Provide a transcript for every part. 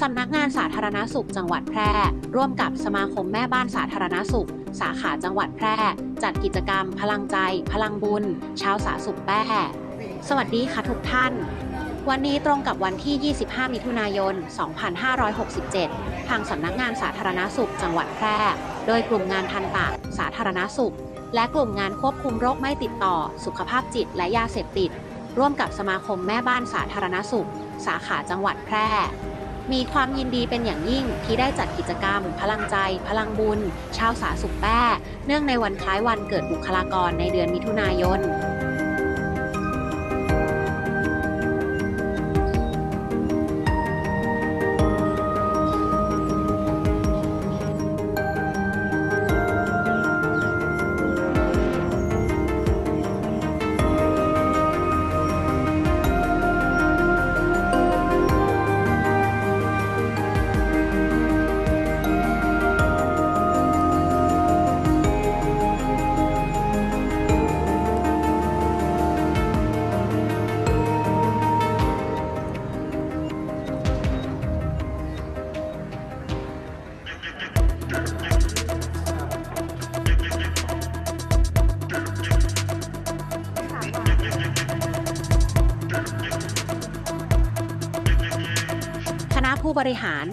สำนักงานสาธารณสุขจังหวัดแพร่ ร่วมกับสมาคมแม่บ้านสาธารณสุข สาขาจังหวัดแพร่ จัดกิจกรรม พลังใจ พลังบุญชาวสาสุขแพร่สวัสดีค่ะทุกท่าน วันนี้ตรงกับวันที่ 25 มิถุนายน 2567 ทางสำนักงานสาธารณสุขจังหวัดแพร่ โดยกลุ่มงานทันตะสาธารณสุข และกลุ่มงานควบคุมโรคไม่ติดต่อ สุขภาพจิตและยาเสพติด ร่วมกับสมาคมแม่บ้านสาธารณสุข สาขาจังหวัดแพร่ มีความยินดีเป็นอย่างยิ่งที่ได้จัดกิจกรรม พลังใจ พลังบุญ ชาวสาสุขแป้ เนื่องในวันคล้ายวันเกิดบุคลากรในเดือนมิถุนายน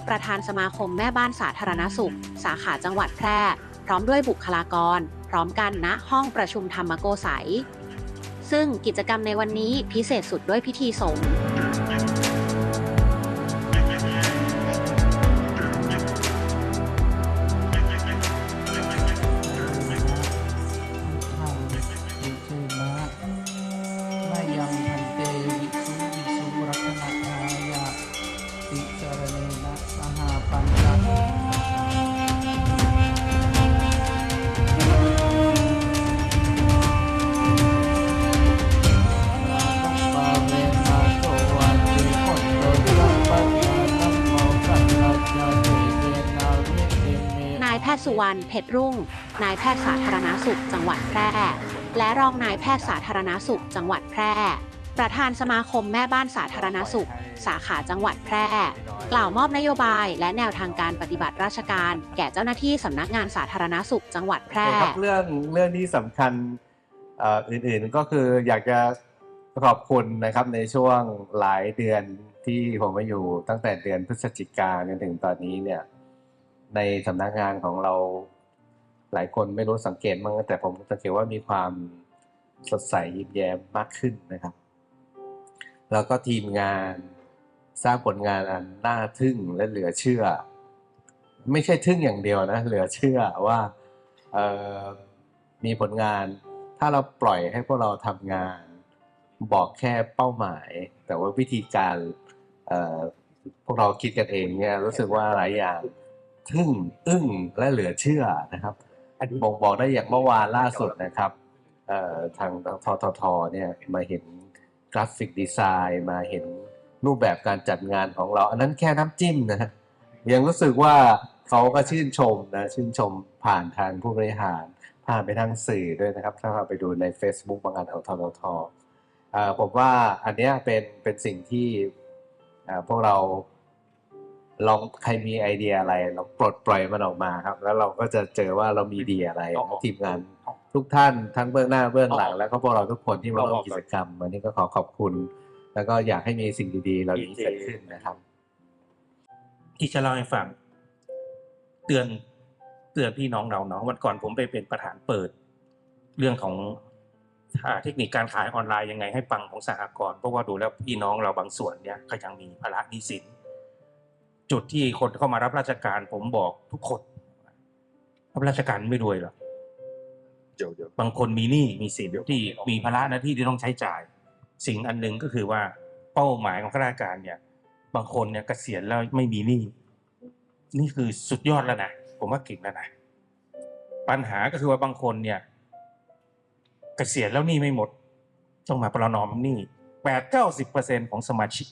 ประธานสมาคมแม่บ้านสาธารณสุข สาขาจังหวัดแพร่ พร้อมด้วยบุคลากร พร้อมกันณห้องประชุมธรรมโกสัยซึ่งกิจกรรมในวันนี้พิเศษสุดด้วยพิธีสงฆ์ วรรณเพชรรุ่ง นายแพทย์สาธารณสุขจังหวัดแพร่ และรองนายแพทย์สาธารณสุขจังหวัดแพร่ ประธานสมาคมแม่บ้านสาธารณสุข สาขาจังหวัดแพร่ กล่าวมอบนโยบายและแนวทางการปฏิบัติราชการ แก่เจ้าหน้าที่สำนักงานสาธารณสุขจังหวัดแพร่เรื่องเรื่องที่สำคัญออื่นๆก็คืออยากจะขอบคุณนะครับในช่วงหลายเดือนที่ผมมาอยู่ตั้งแต่เดือนพฤศจิกาจนถึงตอนนี้เนี่ย ในสำนักงานของเราหลายคนไม่รู้สังเกตมั้งแต่ผมสังเกตว่ามีความสดใสยิ้มแย้มมากขึ้นนะครับ แล้วก็ทีมงานสร้างผลงานอันน่าทึ่งและเหลือเชื่อ ไม่ใช่ทึ่งอย่างเดียวนะ เหลือเชื่อว่ามีผลงาน ถ้าเราปล่อยให้พวกเราทำงาน บอกแค่เป้าหมาย แต่ว่าวิธีการพวกเราคิดกันเองเนี่ยรู้สึกว่าหลายอย่าง ทึ่งอึ้งและเหลือเชื่อนะครับบ่งบอกได้อย่างเมื่อวานล่าสุดนะครับเอ่อทางทททเนี่ยมาเห็นกราฟิกดีไซน์มาเห็นรูปแบบการจัดงานของเรา อันนั้นแค่น้ำจิ้มนะฮะยังรู้สึกว่าเขาก็ชื่นชมนะชื่นชมผ่านทางผู้บริหาร ผ่านไปทางสื่อด้วยนะครับ ถ้าเราไปดูใน Facebook บางงานของทททเอ่อผมว่าอันเนี้ยเป็นเป็นสิ่งที่เอ่อพวกเรา ลองใครมีไอเดียอะไร เราปลดปล่อยมันออกมาครับ แล้วเราก็จะเจอว่าเรามีดีอะไรแล้วทีมงานทุกท่านทั้งเบื้องหน้าเบื้องหลัง แล้วก็พวกเราทุกคนที่มาร่วมกิจกรรม วันนี้ก็ขอขอบคุณ แล้วก็อยากให้มีสิ่งดีๆเหล่านี้เกิดขึ้นนะครับ ที่จะเล่าให้ฟัง เตือนเตือนพี่น้องเราเนาะวันก่อนผมไปเป็นประธานเปิด เรื่องของอ่าเทคนิคการขายออนไลน์ยังไงให้ปังของสหกรณ์เพราะว่าดูแล้วพี่น้องเราบางส่วนเนี่ยก็ยังมีภาระหนี้สิน จุดที่คนเข้ามารับราชการ ผมบอกทุกคนรับราชการไม่รวยหรอกเดี๋ยวเดี๋ยวบางคนมีหนี้มีสินที่มีภาระหน้าที่ที่ต้องใช้จ่าย สิ่งอันหนึ่งก็คือว่าเป้าหมายของข้าราชการเนี่ย บางคนเนี่ยเกษียณแล้วไม่มีหนี้นี่คือสุดยอดแล้วนะผมว่าเก่งแล้วนะปัญหาก็คือว่าบางคนเนี่ยเกษียณแล้วหนี้ไม่หมด ต้องมาประนอมหนี้แปดเก้าสิบเปอร์เซ็นของสมาชิก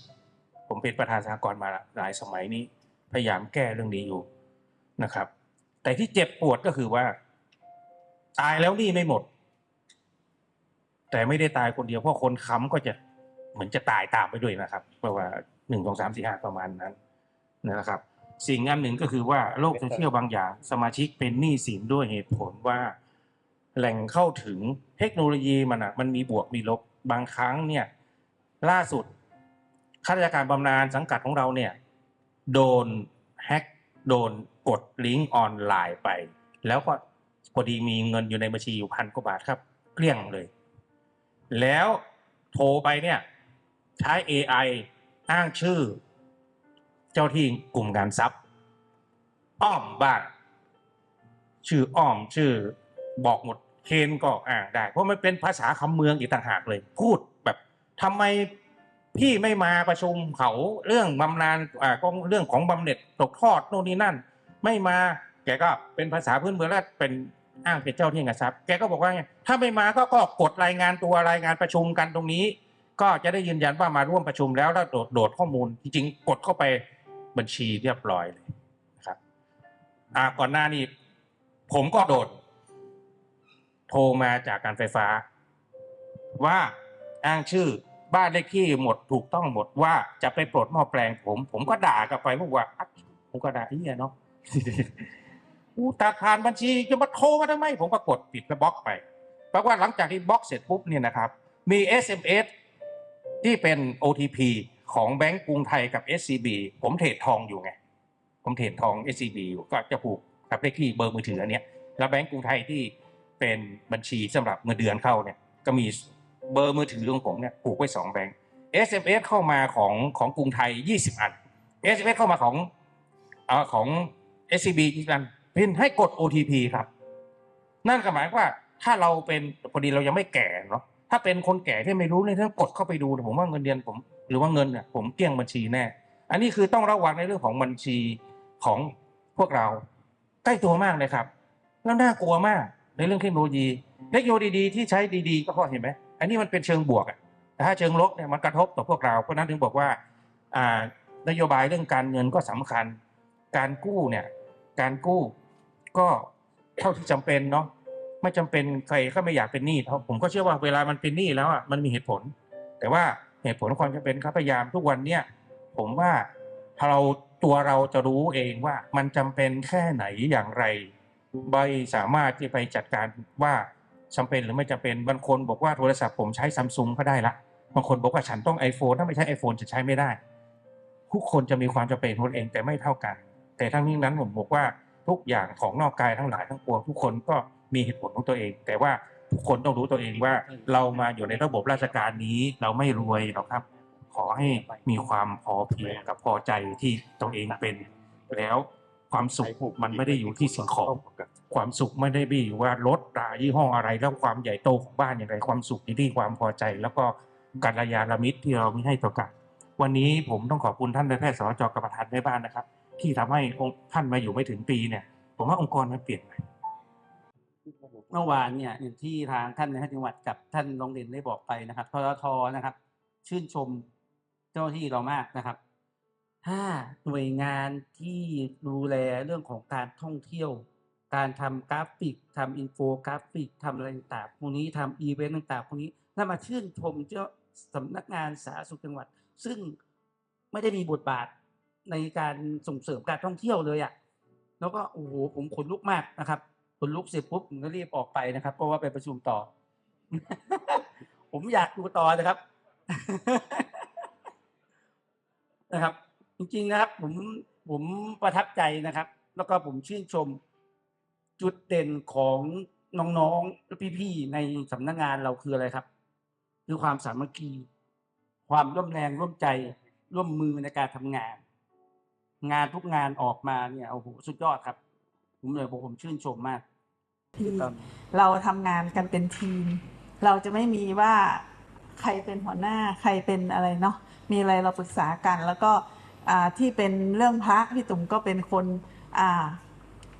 ผมเป็นประธานสหกรณ์มาหลายสมัยนี้ พยายามแก้เรื่องนี้อยู่นะครับ แต่ที่เจ็บปวดก็คือว่า ตายแล้วนี้ไม่หมด แต่ไม่ได้ตายคนเดียวเพราะคนค้ำก็จะเหมือนจะตายตามไปด้วยนะครับ เพราะว่าหนึ่งสองสามสี่ห้าประมาณนั้นนะครับ สิ่งอันหนึ่งก็คือว่าโลกโซเชียลบางอย่าง สมาชิกเป็นหนี้สินด้วยเหตุผลว่า แหล่งเข้าถึงเทคโนโลยีมันอะ มันมีบวกมีลบบางครั้งเนี่ย ล่าสุด ข้าราชการบำนาญสังกัดของเราเนี่ยโดนแฮ็กโดนกดลิงก์ออนไลน์ไป แล้วก็พอดีมีเงินอยู่ในบัญชีอยู่พันกว่าบาทครับ เกลี้ยงเลย แล้วโทรไปเนี่ยใช้ AI อ้างชื่อ เจ้าที่กลุ่มการทรัพย์ อ้อมบ้างชื่ออ้อมชื่อบอกหมดเคนก็อ่านได้ เพราะมันเป็นภาษาคำเมืองอีกต่างหากเลย พูดแบบทำไม พี่ไม่มาประชุมเขาเรื่องบำนาญอ่าก็เรื่องของบำเหน็จตกทอดโน่นนี่นั่น ไม่มาแกก็เป็นภาษาพื้นเมืองแล้วเป็นอ้างเป็นเจ้าที่เงินทรัพย์แกก็บอกว่าไงถ้าไม่มาก็ก็กดรายงานตัวรายงานประชุมกันตรงนี้ ก็จะได้ยืนยันว่ามาร่วมประชุมแล้วแล้วโดดโดดข้อมูลจริงๆกดเข้าไปบัญชีเรียบร้อยเลยนะครับอ่าก่อนหน้านี้ ผมก็โดด โทรมาจากการไฟฟ้า ว่าอ้างชื่อ บ้านเลขที่หมดถูกต้องหมดว่าจะไปปลดหม้อแปลงผม ผมก็ด่ากลับไปบอกว่าผมก็ด่าไอ้เนี่ยเนาะอู้ตาคารบัญชีจะมาโทรมาทำไม ผมก็กดปิดแล้วบล็อกไปแปลว่าหลังจากที่บล็อกเสร็จปุ๊บเนี่ยนะครับ มี SMS ที่เป็น OTP ของแบงก์กรุงไทยกับ SCB ผมเทรดทองอยู่ไง ผมเทรดทอง SCB อยู่ก็จะผูกกับเลขที่เบอร์มือถืออันเนี้ยแล้วแบงก์กรุงไทยที่เป็นบัญชีสำหรับเงินเดือนเข้าเนี่ยก็มี เบอร์มือถือของผมเนี่ยผูกไว้สองแบงก์ SMS เข้ามาของของกรุงไทย 20 อัน SMS เข้ามาของเอ่อของ SCB อีกอันเป็นให้กด OTP ครับ นั่นก็หมายความว่าถ้าเราเป็นพอดีเรายังไม่แก่เนาะถ้าเป็นคนแก่ที่ไม่รู้เนี่ยถ้ากดเข้าไปดูผมว่าเงินเดือนผม หรือว่าเงินเนี่ยผมเกลี้ยงบัญชีแน่ อันนี้คือต้องระวังในเรื่องของบัญชีของพวกเราใกล้ตัวมากเลยครับ แล้วน่ากลัวมากในเรื่องเทคโนโลยีเทคโนโลยีดีๆที่ใช้ดีๆ ก็พราะเห็นไหม อันนี้มันเป็นเชิงบวกอะแต่ถ้าเชิงลบเนี่ยมันกระทบต่อพวกเรา เพราะนั้นถึงบอกว่านโยบายเรื่องการเงินก็สำคัญ การกู้เนี่ยการกู้ก็เท่าที่จำเป็นเนาะไม่จำเป็นใครก็ไม่อยากเป็นหนี้เพราะผมก็เชื่อว่าเวลามันเป็นหนี้แล้วอะมันมีเหตุผล แต่ว่าเหตุผลความจำเป็นครับพยายามทุกวันเนี่ยผมว่าถ้าเราตัวเราจะรู้เองว่ามันจำเป็นแค่ไหนอย่างไรใบสามารถที่ไปจัดการว่า จำเป็นหรือไม่จำเป็นบางคนบอกว่าโทรศัพท์ผมใช้ซัมซุงก็ได้ละบางคนบอกว่าฉันต้อง iPhone ถ้าไม่ใช้ iPhone จะใช้ไม่ได้ ทุกคนจะมีความจำเป็นของตัวเองแต่ไม่เท่ากัน แต่ทั้งนี้นั้นผมบอกว่าทุกอย่างของนอกกายทั้งหลายทั้งปวงทุกคนก็มีเหตุผลของตัวเอง แต่ว่าทุกคนต้องรู้ตัวเองว่าเรามาอยู่ในระบบราชการนี้เราไม่รวยหรอกครับ ขอให้มีความพอเพียงกับพอใจที่ตัวเองเป็น แล้วความสุขมันไม่ได้อยู่ที่สิ่งของ ความสุขไม่ได้มีอยู่ว่ารถรายี่ห้ออะไรแล้วความใหญ่โตของบ้านอย่างไรความสุขอยู่ที่ความพอใจ แล้วก็กัลยาณมิตรที่เรามีให้ต่อกันวันนี้ผมต้องขอบคุณท่านนายแพทย์สจกับประธานแม่บ้านนะครับ ที่ทำให้องค์ท่านมาอยู่ไม่ถึงปีเนี่ย ผมว่าองค์กรมันเปลี่ยนไปเมื่อวานเนี่ยที่ทางท่านในายจังหวัดกับท่านรองเด่นได้บอกไปนะครับททนะครับ ชื่นชมเจ้าหน้าที่เรามากนะครับถ้าหน่วยงานที่ดูแลเรื่องของการท่องเที่ยว การทำกราฟิกทำอินโฟกราฟิกทำอะไรต่างๆพวกนี้ทำอีเวนต์ต่างๆพวกนี้ถ้ามาชื่นชมเจ้าสำนักงานสาธารณสุขจังหวัด ซึ่งไม่ได้มีบทบาทในการส่งเสริมการท่องเที่ยวเลยอะ่ะแล้วก็โอ้โหผมขนลุกมากนะครับขนลุกเสร็จปุ๊บผมก็รีบออกไปนะครับ เพราะว่าไปประชุมต่อ ผมอยากดูต่อนะครับนะครับ จริงๆนะครับ ผมผมประทับใจนะครับ แล้วก็ผมชื่นชม จุดเด่นของน้องๆและพี่ๆในสำนักงานเราคืออะไรครับ คือความสามัคคี ความร่วมแรงร่วมใจร่วมมือในการทำงาน งานทุกงานออกมาเนี่ยโอ้โหสุดยอดครับ ผมเลยบอกผมชื่นชมมาก ที่เราทำงานกันเป็นทีม เราจะไม่มีว่าใครเป็นหัวหน้าใครเป็นอะไรเนาะมีอะไรเราปรึกษากัน แล้วก็อ่าที่เป็นเรื่องพระพี่ตุ่มก็เป็นคนอ่า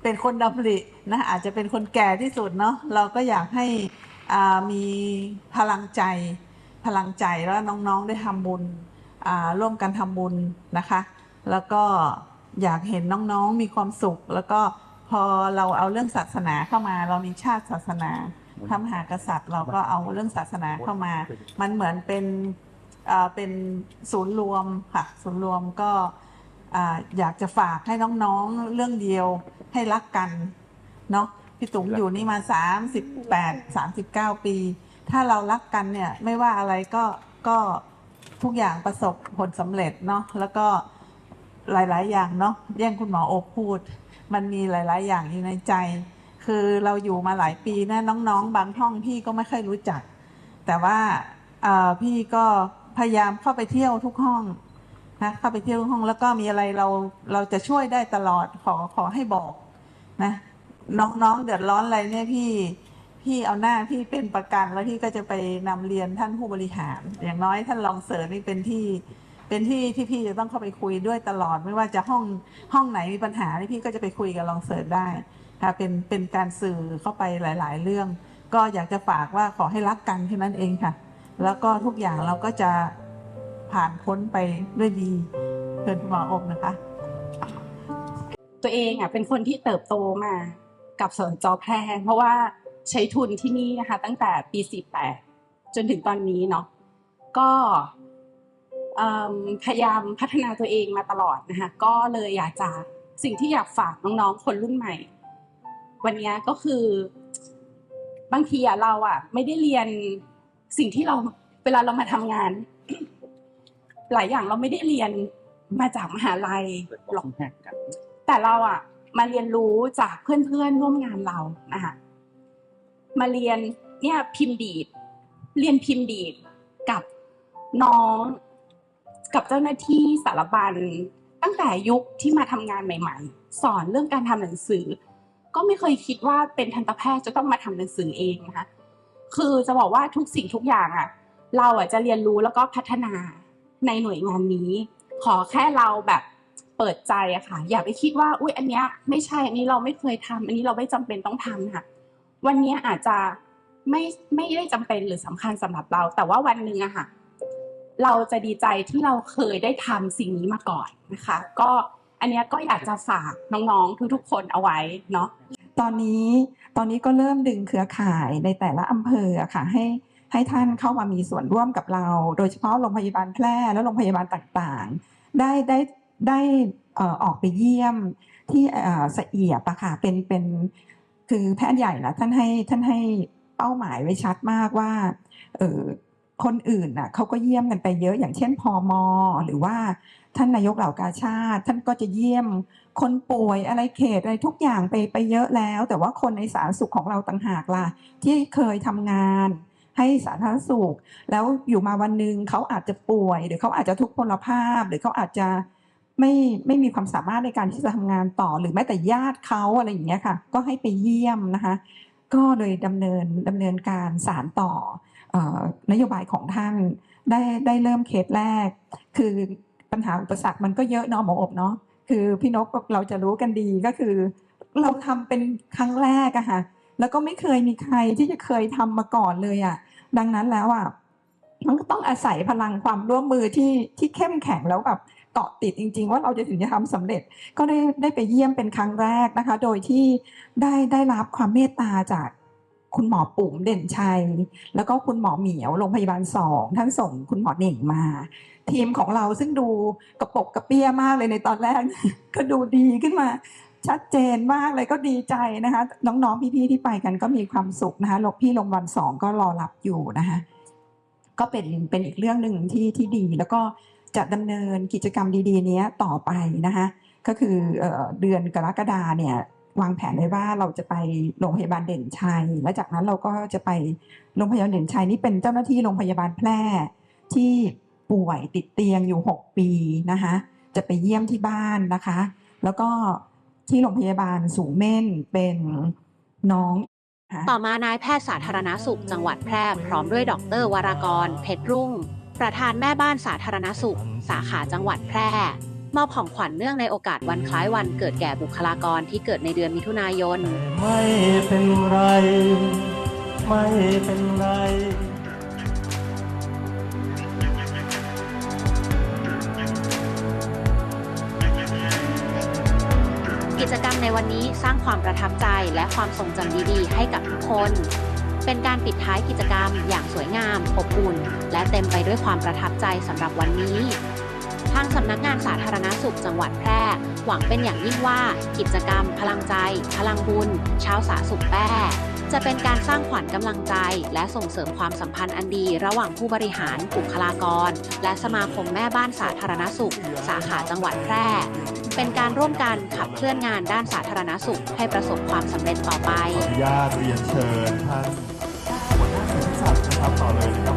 เป็นคนดำรินะอาจจะเป็นคนแก่ที่สุดเนาะเราก็อยากให้มีพลังใจพลังใจแล้วน้องๆได้ทำบุญร่วมกันทำบุญนะคะ แล้วก็อยากเห็นน้องๆมีความสุข แล้วก็พอเราเอาเรื่องศาสนาเข้ามา เรามีชาติศาสนาพระมหากษัตริย์ เราก็เอาเรื่องศาสนาเข้ามา มันเหมือนเป็นเป็นศูนย์รวมค่ะศูนย์รวมก็ อาอยากจะฝากให้น้องๆเรื่องเดียวให้รักกันเนาะพี่ตุ๋มอยู่นี่มา38 39 ปี ถ้าเรารักกันเนี่ยไม่ว่าอะไรก็ก็ทุกอย่างประสบผลสำเร็จเนาะแล้วก็หลาย ๆ อย่างเนาะแย่งคุณหมอโอพูด มันมีหลาย ๆ อย่างอยู่ในใจ คือเราอยู่มาหลายปีนะน้องๆ บางห้องพี่ก็ไม่ค่อยรู้จัก แต่ว่าเอ่อพี่ก็พยายามเข้าไปเที่ยวทุกห้อง นะเข้าไปเที่ยวห้องแล้วก็มีอะไรเราเราจะช่วยได้ตลอดขอขอให้บอกนะน้องๆเดือดร้อนอะไรเนี่ยพี่พี่เอาหน้าพี่เป็นประกันแล้วพี่ก็จะไปนำเรียนท่านผู้บริหาร อย่างน้อยท่านรองเสริร์นี่เป็นที่เป็นที่ที่พี่จะต้องเข้าไปคุยด้วยตลอด ไม่ว่าจะห้องห้องไหนมีปัญหานี่พี่ก็จะไปคุยกับรองเสริร์ได้ค่ะเป็นเป็นการสื่อเข้าไปหลาย ๆ เรื่อง ก็อยากจะฝากว่าขอให้รักกันแค่นั้นเองค่ะ แล้วก็ทุกอย่างเราก็จะ ผ่านพ้นไปด้วยดีเชิญคุณหมออบนะคะ ตัวเองอะเป็นคนที่เติบโตมากับสวนจอแพร่เพราะว่าใช้ทุนที่นี่นะคะ ตั้งแต่ปี48จนถึงตอนนี้เนาะก็พยายามพัฒนาตัวเองมาตลอดนะคะก็เลยอยากจะสิ่งที่อยากฝากน้องๆ คนรุ่นใหม่ วันนี้ก็คือบางทีอะเราอะไม่ได้เรียนสิ่งที่เราเวลาเรามาทำงาน หลายอย่างเราไม่ได้เรียนมาจากมหาลัยหรอกแต่เราอะมาเรียนรู้จากเพื่อนๆร่วมงานเรานะคะมาเรียนเนี่ยพิมพ์ดีด เรียนพิมพ์ดีดกับน้อง กับเจ้าหน้าที่สารบัญตั้งแต่ยุคที่มาทำงานใหม่ ๆ สอนเรื่องการทำหนังสือ ก็ไม่เคยคิดว่าเป็นทันตแพทย์จะต้องมาทำหนังสือเองนะคะคือจะบอกว่าทุกสิ่งทุกอย่างอะเราอะจะเรียนรู้แล้วก็พัฒนา ในหน่วยงานนี้ ขอแค่เราแบบเปิดใจอะค่ะ อย่าไปคิดว่า อุ้ยอันเนี้ยไม่ใช่อันนี้เราไม่เคยทำอันนี้เราไม่จำเป็นต้องทำค่ะ วันนี้อาจจะไม่ไม่ได้จำเป็นหรือสำคัญสำหรับเรา แต่ว่าวันหนึ่งอะค่ะ เราจะดีใจที่เราเคยได้ทำสิ่งนี้มาก่อนนะคะ ก็อันเนี้ยก็อยากจะฝากน้องๆทุกๆคนเอาไว้เนาะตอนนี้ตอนนี้ก็เริ่มดึงเครือข่ายในแต่ละอำเภอค่ะให้ ให้ท่านเข้ามามีส่วนร่วมกับเรา โดยเฉพาะโรงพยาบาลแพร่และโรงพยาบาลต่างๆ ได้ได้ได้ออกไปเยี่ยมที่เสะเอียบอะค่ะเป็นเป็นคือแพทย์ใหญ่นะท่านให้ท่านให้เป้าหมายไว้ชัดมากว่าเออคนอื่นน่ะเขาก็เยี่ยมกันไปเยอะอย่างเช่นพอมหรือว่าท่านนายกเหล่ากาชาติ ท่านก็จะเยี่ยม คนป่วยอะไรเขตอะไรทุกอย่างไปไปเยอะแล้ว แต่ว่าคนในสาธารณสุขของเราต่างหากล่ะที่เคยทำงาน ให้สาธารณสุข แล้วอยู่มาวันหนึ่งเขาอาจจะป่วย หรือเขาอาจจะทุกพลภาพ หรือเขาอาจจะไม่ไม่มีความสามารถในการที่จะทำงานต่อ หรือแม้แต่ญาติเขาอะไรอย่างเงี้ยค่ะ ก็ให้ไปเยี่ยมนะคะ ก็เลยดำเนินดำเนินการสารต่ออนโยบายของท่านได้ได้เริ่มเคสแรก คือปัญหาอุปสรรคมันก็เยอะเนาะหมออบเนาะคือพี่นกเราจะรู้กันดีก็คือ เราทำเป็นครั้งแรกอะค่ะแล้วก็ไม่เคยมีใครที่จะเคยทำมาก่อนเลยอะ ดังนั้นแล้วอะมันก็ต้องอาศัยพลังความร่วมมือที่ที่เข้มแข็งแล้วแบบเกาะติดจริง ๆ ว่าเราจะถึงจะทำสำเร็จ ก็ได้ได้ไปเยี่ยมเป็นครั้งแรกนะคะ โดยที่ได้ได้รับความเมตตาจากคุณหมอปุ๋มเด่นชัย แล้วก็คุณหมอเหมียวโรงพยาบาลสองท่านส่งคุณหมอเหน่งมา ทีมของเราซึ่งดูกระปกกระเปี้ยมากเลยในตอนแรก ก็ดูดีขึ้นมา ชัดเจนมากเลยก็ดีใจนะคะ น้องๆพี่ๆที่ไปกันก็มีความสุขนะคะลพี่โรงพยาบาลสองก็รอรับอยู่นะคะก็เป็นเป็นอีกเรื่องหนึ่งที่ที่ดี แล้วก็จะดำเนินกิจกรรมดีๆ นี้ต่อไปนะคะก็คือเอ่อเดือนกรกฎาเนี่ยวางแผนไว้ว่าเราจะไปโรงพยาบาลเด่นชัย และจากนั้นเราก็จะไปโรงพยาบาลเด่นชัยนี่เป็นเจ้าหน้าที่โรงพยาบาลแพร่ที่ป่วยติดเตียงอยู่ 6 ปีนะคะจะไปเยี่ยมที่บ้านนะคะ แล้วก็ ที่โรงพยาบาลสูงเม่นเป็นน้องค่ะต่อมานายแพทย์สาธารณสุข จังหวัดแพร่พร้อมด้วยดรวรากร เพชรรุ่ง ประธานแม่บ้านสาธารณสุข สาขาจังหวัดแพร่มอบของขวัญเนื่องในโอกาสวันคล้ายวันเกิดแก่บุคลากรที่เกิดในเดือนมิถุนายน ไม่เป็นไร ไม่เป็นไร กิจกรรมในวันนี้สร้างความประทับใจและความทรงจำดีๆ ให้กับทุกคน เป็นการปิดท้ายกิจกรรมอย่างสวยงาม อบอุ่น และเต็มไปด้วยความประทับใจสำหรับวันนี้ ทางสำนักงานสาธารณสุขจังหวัดแพร่ หวังเป็นอย่างยิ่งว่ากิจกรรม พลังใจ พลังบุญเช้าสาสุขแพร่ จะเป็นการสร้างขวัญกำลังใจ และส่งเสริมความสัมพันธ์อันดี ระหว่างผู้บริหารบุคลากร และสมาคมแม่บ้านสาธารณสุข สาขาจังหวัดแพร่ เป็นการร่วมกันขับเคลื่อนงานด้านสาธารณสุข ให้ประสบความสำเร็จต่อไป ขออนุญาตเรียนเชิญท่านหัวหน้าสวนสัตว์นะครับต่อเลยนะครับ